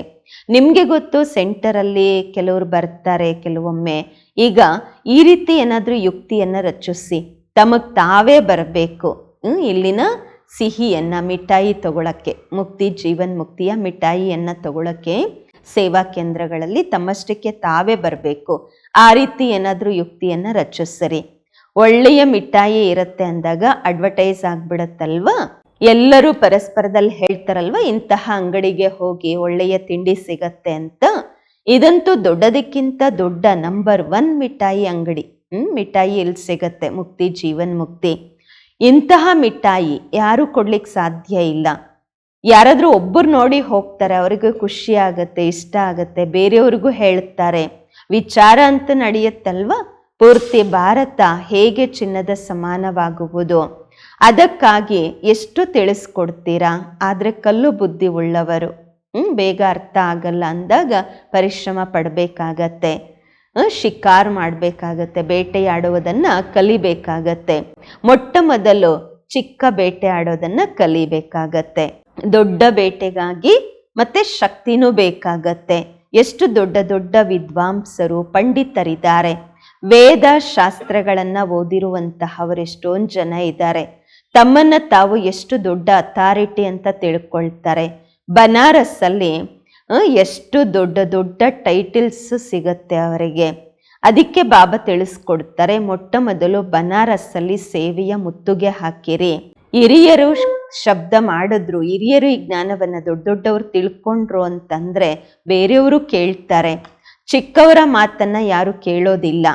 ನಿಮಗೆ ಗೊತ್ತು ಸೆಂಟರಲ್ಲಿ ಕೆಲವರು ಬರ್ತಾರೆ ಕೆಲವೊಮ್ಮೆ. ಈಗ ಈ ರೀತಿ ಏನಾದರೂ ಯುಕ್ತಿಯನ್ನು ರಚಿಸಿ, ತಮಗೆ ತಾವೇ ಬರಬೇಕು ಇಲ್ಲಿನ ಸಿಹಿಯನ್ನು, ಮಿಠಾಯಿ ತಗೊಳಕ್ಕೆ, ಮುಕ್ತಿ ಜೀವನ್ ಮುಕ್ತಿಯ ಮಿಠಾಯಿಯನ್ನು ತಗೊಳಕ್ಕೆ ಸೇವಾ ಕೇಂದ್ರಗಳಲ್ಲಿ ತಮ್ಮಷ್ಟಕ್ಕೆ ತಾವೇ ಬರಬೇಕು. ಆ ರೀತಿ ಏನಾದರೂ ಯುಕ್ತಿಯನ್ನು ರಚಿಸ್ರಿ. ಒಳ್ಳೆಯ ಮಿಠಾಯಿ ಇರುತ್ತೆ ಅಂದಾಗ ಅಡ್ವರ್ಟೈಸ್ ಆಗ್ಬಿಡತ್ತಲ್ವ? ಎಲ್ಲರೂ ಪರಸ್ಪರದಲ್ಲಿ ಹೇಳ್ತಾರಲ್ವ, ಇಂತಹ ಅಂಗಡಿಗೆ ಹೋಗಿ ಒಳ್ಳೆಯ ತಿಂಡಿ ಸಿಗತ್ತೆ ಅಂತ? ಇದಂತೂ ದೊಡ್ಡದಕ್ಕಿಂತ ದೊಡ್ಡ ನಂಬರ್ ಒನ್ ಮಿಠಾಯಿ ಅಂಗಡಿ. ಹ್ಮ್, ಮಿಠಾಯಿ ಇಲ್ಲಿ ಸಿಗತ್ತೆ, ಮುಕ್ತಿ, ಜೀವನ್ ಮುಕ್ತಿ. ಇಂತಹ ಮಿಠಾಯಿ ಯಾರು ಕೊಡ್ಲಿಕ್ಕೆ ಸಾಧ್ಯ ಇಲ್ಲ. ಯಾರಾದ್ರೂ ಒಬ್ಬರು ನೋಡಿ ಹೋಗ್ತಾರೆ, ಅವ್ರಿಗೂ ಖುಷಿ ಆಗತ್ತೆ, ಇಷ್ಟ ಆಗತ್ತೆ, ಬೇರೆಯವ್ರಿಗೂ ಹೇಳ್ತಾರೆ. ವಿಚಾರ ಅಂತ ನಡೆಯುತ್ತಲ್ವಾ? ಪೂರ್ತಿ ಭಾರತ ಹೇಗೆ ಚಿನ್ನದ ಸಮಾನವಾಗುವುದು? ಅದಕ್ಕಾಗಿ ಎಷ್ಟು ತಿಳಿಸ್ಕೊಡ್ತೀರಾ? ಆದರೆ ಕಲ್ಲು ಬುದ್ಧಿ ಉಳ್ಳವರು ಬೇಗ ಅರ್ಥ ಆಗಲ್ಲ ಅಂದಾಗ ಪರಿಶ್ರಮ ಪಡಬೇಕಾಗತ್ತೆ. ಶಿಕಾರ್ ಮಾಡಬೇಕಾಗತ್ತೆ, ಬೇಟೆಯಾಡುವುದನ್ನು ಕಲಿಬೇಕಾಗತ್ತೆ. ಮೊಟ್ಟ ಮೊದಲು ಚಿಕ್ಕ ಬೇಟೆ ಆಡೋದನ್ನು ಕಲಿಬೇಕಾಗತ್ತೆ. ದೊಡ್ಡ ಬೇಟೆಗಾಗಿ ಮತ್ತೆ ಶಕ್ತಿನೂ ಬೇಕಾಗತ್ತೆ. ಎಷ್ಟು ದೊಡ್ಡ ದೊಡ್ಡ ವಿದ್ವಾಂಸರು, ಪಂಡಿತರಿದ್ದಾರೆ. ವೇದ ಶಾಸ್ತ್ರಗಳನ್ನು ಓದಿರುವಂತಹವರು ಎಷ್ಟೊಂದು ಜನ ಇದ್ದಾರೆ. ತಮ್ಮನ್ನ ತಾವು ಎಷ್ಟು ದೊಡ್ಡ ಅಥಾರಿಟಿ ಅಂತ ತಿಳ್ಕೊಳ್ತಾರೆ. ಬನಾರಸ್ಸಲ್ಲಿ ಎಷ್ಟು ದೊಡ್ಡ ದೊಡ್ಡ ಟೈಟಲ್ಸ್ ಸಿಗತ್ತೆ ಅವರಿಗೆ. ಅದಕ್ಕೆ ಬಾಬಾ ತಿಳಿಸ್ಕೊಡ್ತಾರೆ, ಮೊಟ್ಟ ಮೊದಲು ಬನಾರಸ್ಸಲ್ಲಿ ಸೇವೆಯ ಮುತ್ತುಗೆ ಹಾಕಿರಿ. ಹಿರಿಯರು ಶಬ್ದ ಮಾಡಿದ್ರು. ಹಿರಿಯರು ಈ ಜ್ಞಾನವನ್ನು ದೊಡ್ಡ ದೊಡ್ಡವರು ತಿಳ್ಕೊಂಡ್ರು ಅಂತಂದರೆ ಬೇರೆಯವರು ಕೇಳ್ತಾರೆ. ಚಿಕ್ಕವರ ಮಾತನ್ನು ಯಾರು ಕೇಳೋದಿಲ್ಲ.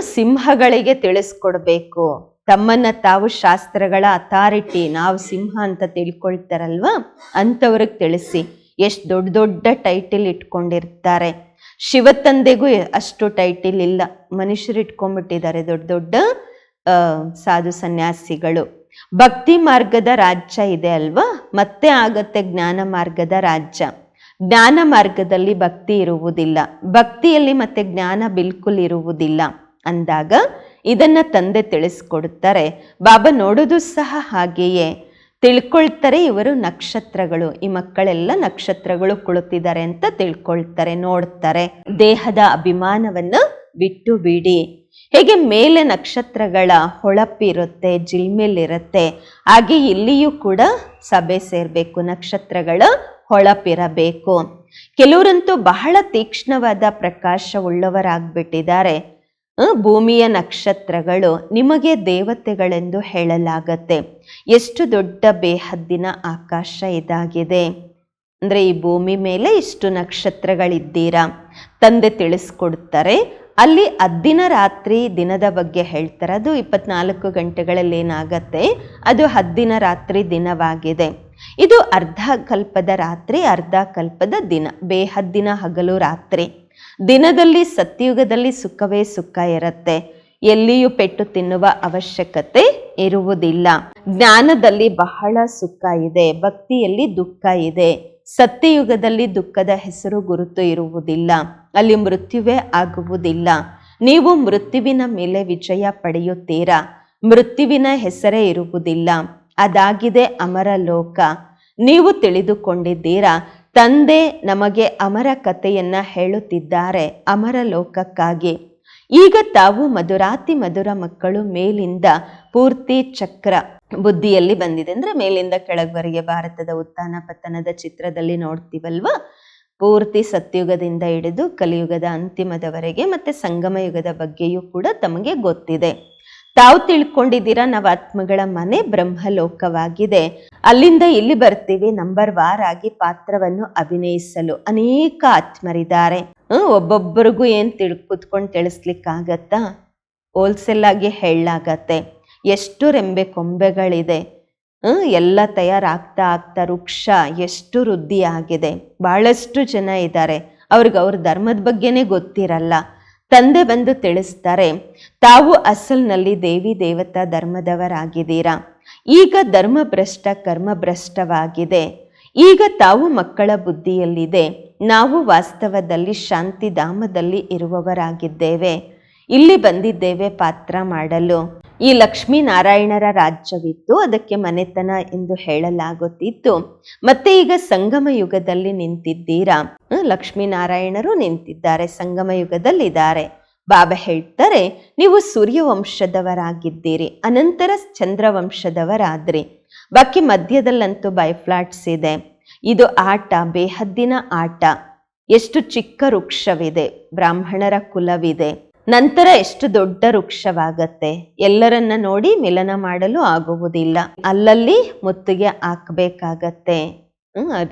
ಸಿಂಹಗಳಿಗೆ ತಿಳಿಸ್ಕೊಡ್ಬೇಕು. ತಮ್ಮನ್ನ ತಾವು ಶಾಸ್ತ್ರಗಳ ಅಥಾರಿಟಿ, ನಾವು ಸಿಂಹ ಅಂತ ತಿಳ್ಕೊಳ್ತಾರಲ್ವಾ? ಅಂಥವ್ರಿಗೆ ತಿಳಿಸಿ. ಎಷ್ಟು ದೊಡ್ಡ ದೊಡ್ಡ ಟೈಟಿಲ್ ಇಟ್ಕೊಂಡಿರ್ತಾರೆ. ಶಿವತಂದೆಗೂ ಅಷ್ಟು ಟೈಟಿಲ್ ಇಲ್ಲ. ಮನುಷ್ಯರು ಇಟ್ಕೊಂಡ್ಬಿಟ್ಟಿದ್ದಾರೆ ದೊಡ್ಡ ದೊಡ್ಡ ಸಾಧು ಸನ್ಯಾಸಿಗಳು. ಭಕ್ತಿ ಮಾರ್ಗದ ರಾಜ್ಯ ಇದೆ ಅಲ್ವಾ? ಮತ್ತೆ ಆಗತ್ತೆ ಜ್ಞಾನ ಮಾರ್ಗದ ರಾಜ್ಯ. ಜ್ಞಾನ ಮಾರ್ಗದಲ್ಲಿ ಭಕ್ತಿ ಇರುವುದಿಲ್ಲ. ಭಕ್ತಿಯಲ್ಲಿ ಮತ್ತೆ ಜ್ಞಾನ ಬಿಲ್ಕುಲ್ ಇರುವುದಿಲ್ಲ. ಅಂದಾಗ ಇದನ್ನು ತಂದೆ ತಿಳಿಸ್ಕೊಡುತ್ತಾರೆ ಬಾಬಾ ನೋಡೋದು ಸಹ ಹಾಗೆಯೇ. ತಿಳ್ಕೊಳ್ತಾರೆ ಇವರು ನಕ್ಷತ್ರಗಳು. ಈ ಮಕ್ಕಳೆಲ್ಲ ನಕ್ಷತ್ರಗಳು ಕುಳಿತಿದ್ದಾರೆ ಅಂತ ತಿಳ್ಕೊಳ್ತಾರೆ, ನೋಡ್ತಾರೆ. ದೇಹದ ಅಭಿಮಾನವನ್ನ ಬಿಟ್ಟು ಬಿಡಿ. ಹೇಗೆ ಮೇಲೆ ನಕ್ಷತ್ರಗಳ ಹೊಳಪಿರುತ್ತೆ ಜಿಲ್ಮೆಲಿರುತ್ತೆ ಹಾಗೆ ಇಲ್ಲಿಯೂ ಕೂಡ ಸಭೆ ಸೇರಬೇಕು, ನಕ್ಷತ್ರಗಳ ಹೊಳಪಿರಬೇಕು. ಕೆಲವರಂತೂ ಬಹಳ ತೀಕ್ಷ್ಣವಾದ ಪ್ರಕಾಶ ಉಳ್ಳವರಾಗ್ಬಿಟ್ಟಿದ್ದಾರೆ. ಭೂಮಿಯ ನಕ್ಷತ್ರಗಳು ನಿಮಗೆ ದೇವತೆಗಳೆಂದು ಹೇಳಲಾಗತ್ತೆ. ಎಷ್ಟು ದೊಡ್ಡ ಬೇಹದ್ದಿನ ಆಕಾಶ ಇದಾಗಿದೆ. ಅಂದರೆ ಈ ಭೂಮಿ ಮೇಲೆ ಇಷ್ಟು ನಕ್ಷತ್ರಗಳಿದ್ದೀರಾ? ತಂದೆ ತಿಳಿಸ್ಕೊಡ್ತಾರೆ. ಅಲ್ಲಿ ಹದ್ದಿನ ರಾತ್ರಿ ದಿನದ ಬಗ್ಗೆ ಹೇಳ್ತಾರೆ. ಅದು ಇಪ್ಪತ್ನಾಲ್ಕು ಗಂಟೆಗಳಲ್ಲಿ ಏನಾಗತ್ತೆ? ಅದು ಹದ್ದಿನ ರಾತ್ರಿ ದಿನವಾಗಿದೆ. ಇದು ಅರ್ಧ ಕಲ್ಪದ ರಾತ್ರಿ, ಅರ್ಧ ಕಲ್ಪದ ದಿನ, ಬೇಹದ್ದಿನ ಹಗಲು ರಾತ್ರಿ. ದಿನದಲ್ಲಿ ಸತ್ಯುಗದಲ್ಲಿ ಸುಖವೇ ಸುಖ ಇರುತ್ತೆ. ಎಲ್ಲಿಯೂ ಪೆಟ್ಟು ತಿನ್ನುವ ಅವಶ್ಯಕತೆ ಇರುವುದಿಲ್ಲ. ಜ್ಞಾನದಲ್ಲಿ ಬಹಳ ಸುಖ ಇದೆ. ಭಕ್ತಿಯಲ್ಲಿ ದುಃಖ ಇದೆ. ಸತ್ಯಯುಗದಲ್ಲಿ ದುಃಖದ ಹೆಸರು ಗುರುತು ಇರುವುದಿಲ್ಲ. ಅಲ್ಲಿ ಮೃತ್ಯುವೇ ಆಗುವುದಿಲ್ಲ. ನೀವು ಮೃತ್ಯುವಿನ ಮೇಲೆ ವಿಜಯ ಪಡೆಯುತ್ತೀರಾ? ಮೃತ್ಯುವಿನ ಹೆಸರೇ ಇರುವುದಿಲ್ಲ. ಅದಾಗಿದೆ ಅಮರ ಲೋಕ ನೀವು ತಿಳಿದುಕೊಂಡಿದ್ದೀರಾ? ತಂದೆ ನಮಗೆ ಅಮರ ಕಥೆಯನ್ನ ಹೇಳುತ್ತಿದ್ದಾರೆ ಅಮರ ಲೋಕಕ್ಕಾಗಿ. ಈಗ ತಾವು ಮಧುರಾತಿ ಮಧುರ ಮಕ್ಕಳು ಮೇಲಿಂದ ಪೂರ್ತಿ ಚಕ್ರ ಬುದ್ಧಿಯಲ್ಲಿ ಬಂದಿದೆ. ಅಂದ್ರೆ ಮೇಲಿಂದ ಕೆಳಗವರೆಗೆ ಭಾರತದ ಉತ್ಥಾನ ಪತನದ ಚಿತ್ರದಲ್ಲಿ ನೋಡ್ತೀವಲ್ವಾ? ಪೂರ್ತಿ ಸತ್ಯುಗದಿಂದ ಹಿಡಿದು ಕಲಿಯುಗದ ಅಂತಿಮದವರೆಗೆ ಮತ್ತೆ ಸಂಗಮ ಯುಗದ ಬಗ್ಗೆಯೂ ಕೂಡ ತಮಗೆ ಗೊತ್ತಿದೆ. ತಾವು ತಿಳ್ಕೊಂಡಿದ್ದೀರಾ ನಾವು ಆತ್ಮಗಳ ಮನೆ ಬ್ರಹ್ಮಲೋಕವಾಗಿದೆ. ಅಲ್ಲಿಂದ ಇಲ್ಲಿ ಬರ್ತೀವಿ. ನಂಬರ್ ವಾರ್ ಆಗಿ ಪಾತ್ರವನ್ನು ಅಭಿನಯಿಸಲು ಅನೇಕ ಆತ್ಮರಿದ್ದಾರೆ. ಒಬ್ಬೊಬ್ಬರಿಗೂ ಏನು ತಿಳ್, ಕುತ್ಕೊಂಡು ತಿಳಿಸ್ಲಿಕ್ಕಾಗತ್ತಾ? ಹೋಲ್ಸೇಲ್ ಆಗಿ ಹೇಳಾಗತ್ತೆ ಎಷ್ಟು ರೆಂಬೆ ಕೊಂಬೆಗಳಿದೆ. ಎಲ್ಲ ತಯಾರಾಗ್ತಾ ಆಗ್ತಾ ವೃಕ್ಷ ಎಷ್ಟು ವೃದ್ಧಿ ಆಗಿದೆ ಬಹಳಷ್ಟು ಜನ ಇದ್ದಾರೆ. ಅವ್ರಿಗೆ ಅವ್ರ ಧರ್ಮದ ಬಗ್ಗೆನೇ ಗೊತ್ತಿರಲ್ಲ. ತಂದೆ ಬಂದು ತಿಳಿಸ್ತಾರೆ, ತಾವು ಅಸಲ್ನಲ್ಲಿ ದೇವಿ ದೇವತಾ ಧರ್ಮದವರಾಗಿದ್ದೀರಾ? ಈಗ ಧರ್ಮಭ್ರಷ್ಟ ಕರ್ಮಭ್ರಷ್ಟವಾಗಿದೆ. ಈಗ ತಾವು ಮಕ್ಕಳ ಬುದ್ಧಿಯಲ್ಲಿದೆ. ನಾವು ವಾಸ್ತವದಲ್ಲಿ ಶಾಂತಿಧಾಮದಲ್ಲಿ ಇರುವವರಾಗಿದ್ದೇವೆ. ಇಲ್ಲಿ ಬಂದಿದ್ದೇವೆ ಪಾತ್ರ ಮಾಡಲು. ಈ ಲಕ್ಷ್ಮೀನಾರಾಯಣರ ರಾಜ್ಯವಿತ್ತು. ಅದಕ್ಕೆ ಮನೆತನ ಎಂದು ಹೇಳಲಾಗುತ್ತಿತ್ತು. ಮತ್ತೆ ಈಗ ಸಂಗಮ ಯುಗದಲ್ಲಿ ನಿಂತಿದ್ದೀರಾ? ಲಕ್ಷ್ಮೀನಾರಾಯಣರು ನಿಂತಿದ್ದಾರೆ, ಸಂಗಮ ಯುಗದಲ್ಲಿದ್ದಾರೆ. ಬಾಬಾ ಹೇಳ್ತಾರೆ, ನೀವು ಸೂರ್ಯ ವಂಶದವರಾಗಿದ್ದೀರಿ ಅನಂತರ ಚಂದ್ರವಂಶದವರಾದ್ರಿ. ಬಾಕಿ ಮಧ್ಯದಲ್ಲಂತೂ ಬೈಫ್ಲಾಟ್ಸ್ ಇದೆ. ಇದು ಆಟ, ಬೇಹದ್ದಿನ ಆಟ. ಎಷ್ಟು ಚಿಕ್ಕ ವೃಕ್ಷವಿದೆ, ಬ್ರಾಹ್ಮಣರ ಕುಲವಿದೆ. ನಂತರ ಎಷ್ಟು ದೊಡ್ಡ ವೃಕ್ಷವಾಗತ್ತೆ? ಎಲ್ಲರನ್ನ ನೋಡಿ ಮಿಲನ ಮಾಡಲು ಆಗುವುದಿಲ್ಲ. ಅಲ್ಲಲ್ಲಿ ಮುತ್ತಿಗೆ ಹಾಕಬೇಕಾಗತ್ತೆ.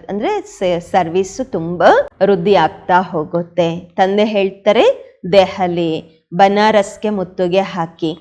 ಅಂದ್ರೆ ಸರ್ವಿಸ್ ತುಂಬಾ ವೃದ್ಧಿ ಆಗ್ತಾ ಹೋಗುತ್ತೆ. ತಂದೆ ಹೇಳ್ತಾರೆ, ದೆಹಲಿ, ಬನಾರಸ್ಗೆ ಮುತ್ತುಗೆ ಹಾಕಿ.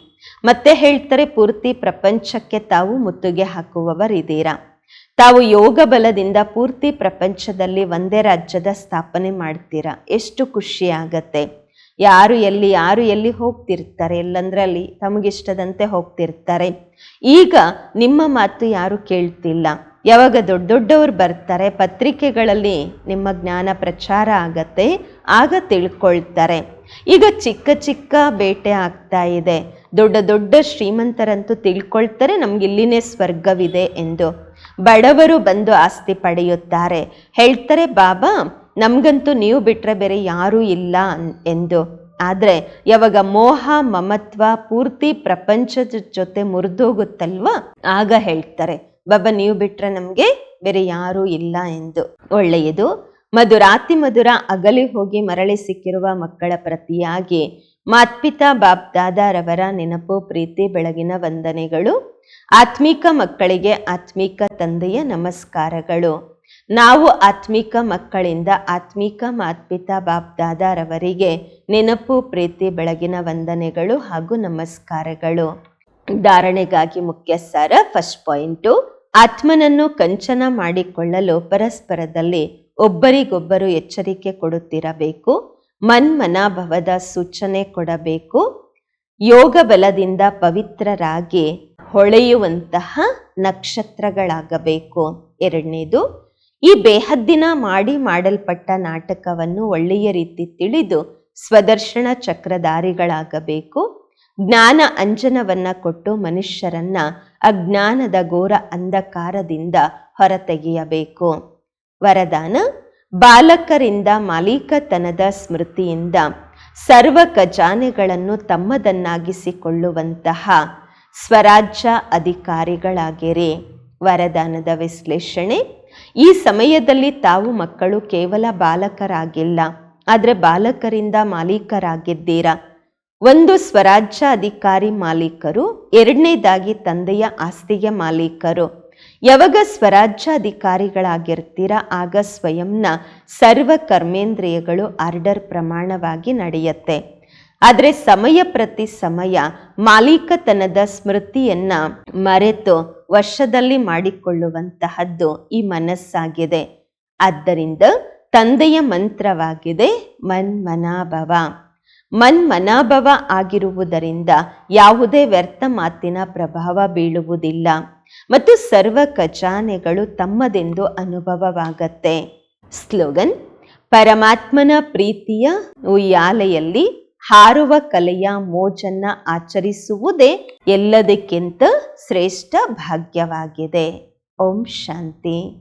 ಮತ್ತೆ ಹೇಳ್ತಾರೆ, ಪೂರ್ತಿ ಪ್ರಪಂಚಕ್ಕೆ ತಾವು ಮುತ್ತುಗೆ ಹಾಕುವವರಿದ್ದೀರಾ? ತಾವು ಯೋಗ ಬಲದಿಂದ ಪೂರ್ತಿ ಪ್ರಪಂಚದಲ್ಲಿ ಒಂದೇ ರಾಜ್ಯದ ಸ್ಥಾಪನೆ ಮಾಡ್ತೀರಾ? ಎಷ್ಟು ಖುಷಿ ಆಗತ್ತೆ. ಯಾರು ಎಲ್ಲಿ ಯಾರು ಎಲ್ಲಿ ಹೋಗ್ತಿರ್ತಾರೆ, ಎಲ್ಲಂದ್ರೆ ಅಲ್ಲಿ ತಮಗಿಷ್ಟದಂತೆ ಹೋಗ್ತಿರ್ತಾರೆ. ಈಗ ನಿಮ್ಮ ಮಾತು ಯಾರು ಕೇಳ್ತಿಲ್ಲ. ಯಾವಾಗ ದೊಡ್ಡ ದೊಡ್ಡವರು ಬರ್ತಾರೆ, ಪತ್ರಿಕೆಗಳಲ್ಲಿ ನಿಮ್ಮ ಜ್ಞಾನ ಪ್ರಚಾರ ಆಗತ್ತೆ, ಆಗ ತಿಳ್ಕೊಳ್ತಾರೆ. ಈಗ ಚಿಕ್ಕ ಚಿಕ್ಕ ಬೇಟೆ ಆಗ್ತಾ ಇದೆ. ದೊಡ್ಡ ದೊಡ್ಡ ಶ್ರೀಮಂತರಂತೂ ತಿಳ್ಕೊಳ್ತಾರೆ, ನಮ್ಗೆ ಇಲ್ಲಿನೇ ಸ್ವರ್ಗವಿದೆ ಎಂದು. ಬಡವರು ಬಂದು ಆಸ್ತಿ ಪಡೆಯುತ್ತಾರೆ. ಹೇಳ್ತಾರೆ, ಬಾಬಾ ನಮ್ಗಂತೂ ನೀವು ಬಿಟ್ಟರೆ ಬೇರೆ ಯಾರೂ ಇಲ್ಲ ಎಂದು. ಆದರೆ ಯಾವಾಗ ಮೋಹ, ಮಮತ್ವ, ಪೂರ್ತಿ ಪ್ರಪಂಚದ ಜೊತೆ ಮುರಿದೋಗುತ್ತಲ್ವಾ? ಆಗ ಹೇಳ್ತಾರೆ, ಬಾಬಾ, ನೀವು ಬಿಟ್ಟರೆ ನಮಗೆ ಬೇರೆ ಯಾರೂ ಇಲ್ಲ, ಎಂದು. ಒಳ್ಳೆಯದು. ಮಧುರಾತಿ ಮಧುರ ಅಗಲಿ ಹೋಗಿ ಮರಳಿ ಸಿಕ್ಕಿರುವ ಮಕ್ಕಳ ಪ್ರತಿಯಾಗಿ ಮಾತ್ಪಿತಾ ಬಾಬ್ ದಾದಾರವರ ನೆನಪು, ಪ್ರೀತಿ, ಬೆಳಗಿನ ವಂದನೆಗಳು, ಆತ್ಮಿಕ ಮಕ್ಕಳಿಗೆ ಆತ್ಮಿಕ ತಂದೆಯ ನಮಸ್ಕಾರಗಳು. ನಾವು ಆತ್ಮಿಕ ಮಕ್ಕಳಿಂದ ಆತ್ಮಿಕ ಮಾತ್ಪಿತಾ ಬಾಪ್ ದಾದಾರವರಿಗೆ ನೆನಪು, ಪ್ರೀತಿ, ಬೆಳಗಿನ ವಂದನೆಗಳು ಹಾಗೂ ನಮಸ್ಕಾರಗಳು. ಧಾರಣೆಗಾಗಿ ಮುಖ್ಯ ಸಾರ ಫಸ್ಟ್ ಪಾಯಿಂಟು ಆತ್ಮನನ್ನು ಕಂಚನ ಮಾಡಿಕೊಳ್ಳಲು ಪರಸ್ಪರದಲ್ಲಿ ಒಬ್ಬರಿಗೊಬ್ಬರು ಎಚ್ಚರಿಕೆ ಕೊಡುತ್ತಿರಬೇಕು, ಮನ್ಮನಾಭವದ ಸೂಚನೆ ಕೊಡಬೇಕು, ಯೋಗ ಬಲದಿಂದ ಪವಿತ್ರರಾಗಿ ಹೊಳೆಯುವಂತಹ ನಕ್ಷತ್ರಗಳಾಗಬೇಕು. ಎರಡನೇದು ಈ ಬೇಹದ್ದಿನ ಮಾಡಿ ಮಾಡಲ್ಪಟ್ಟ ನಾಟಕವನ್ನು ಒಳ್ಳೆಯ ರೀತಿ ತಿಳಿದು ಸ್ವದರ್ಶನ ಚಕ್ರಧಾರಿಗಳಾಗಬೇಕು. ಜ್ಞಾನ ಅಂಜನವನ್ನ ಕೊಟ್ಟು ಮನುಷ್ಯರನ್ನ ಅಜ್ಞಾನದ ಘೋರ ಅಂಧಕಾರದಿಂದ ಹೊರತೆಗೆಯಬೇಕು. ವರದಾನ, ಬಾಲಕರಿಂದ ಮಾಲೀಕತನದ ಸ್ಮೃತಿಯಿಂದ ಸರ್ವ ಖಜಾನೆಗಳನ್ನು ತಮ್ಮದನ್ನಾಗಿಸಿಕೊಳ್ಳುವಂತಹ ಸ್ವರಾಜ್ಯ ಅಧಿಕಾರಿಗಳಾಗಿರಿ. ವರದಾನದ ವಿಶ್ಲೇಷಣೆ ಈ ಸಮಯದಲ್ಲಿ ತಾವು ಮಕ್ಕಳು ಕೇವಲ ಬಾಲಕರಾಗಿಲ್ಲ, ಆದರೆ ಬಾಲಕರಿಂದ ಮಾಲೀಕರಾಗಿದ್ದೀರಾ? ಒಂದು ಸ್ವರಾಜ್ಯ ಅಧಿಕಾರಿ ಮಾಲೀಕರು, ಎರಡನೇದಾಗಿ ತಂದೆಯ ಆಸ್ತಿಗೆ ಮಾಲೀಕರು. ಯಾವಾಗ ಸ್ವರಾಜ್ಯ ಅಧಿಕಾರಿಗಳಾಗಿರ್ತೀರ ಆಗ ಸ್ವಯಂನ ಸರ್ವ ಕರ್ಮೇಂದ್ರಿಯಗಳು ಆರ್ಡರ್ ಪ್ರಮಾಣವಾಗಿ ನಡೆಯುತ್ತೆ. ಆದರೆ ಸಮಯ ಪ್ರತಿ ಸಮಯ ಮಾಲೀಕತನದ ಸ್ಮೃತಿಯನ್ನ ಮರೆತು ವರ್ಷದಲ್ಲಿ ಮಾಡಿಕೊಳ್ಳುವಂತಹದ್ದು ಈ ಮನಸ್ಸಾಗಿದೆ. ಆದ್ದರಿಂದ ತಂದೆಯ ಮಂತ್ರವಾಗಿದೆ, ಮನ್ಮನಾಭವ. ಮನ್ಮನಾಭವ ಆಗಿರುವುದರಿಂದ ಯಾವುದೇ ವ್ಯರ್ಥ ಮಾತಿನ ಪ್ರಭಾವ ಬೀಳುವುದಿಲ್ಲ ಮತ್ತು ಸರ್ವ ಖಜಾನೆಗಳು ತಮ್ಮದೆಂದು ಅನುಭವವಾಗತ್ತೆ. ಸ್ಲೋಗನ್, ಪರಮಾತ್ಮನ ಪ್ರೀತಿಯ ಉಯ್ಯಾಲೆಯಲ್ಲಿ ಹಾರುವ ಕಲೆಯ ಮೋಜನ್ನ ಆಚರಿಸುವುದೇ ಎಲ್ಲದಕ್ಕಿಂತ ಶ್ರೇಷ್ಠ ಭಾಗ್ಯವಾಗಿದೆ. ಓಂ ಶಾಂತಿ.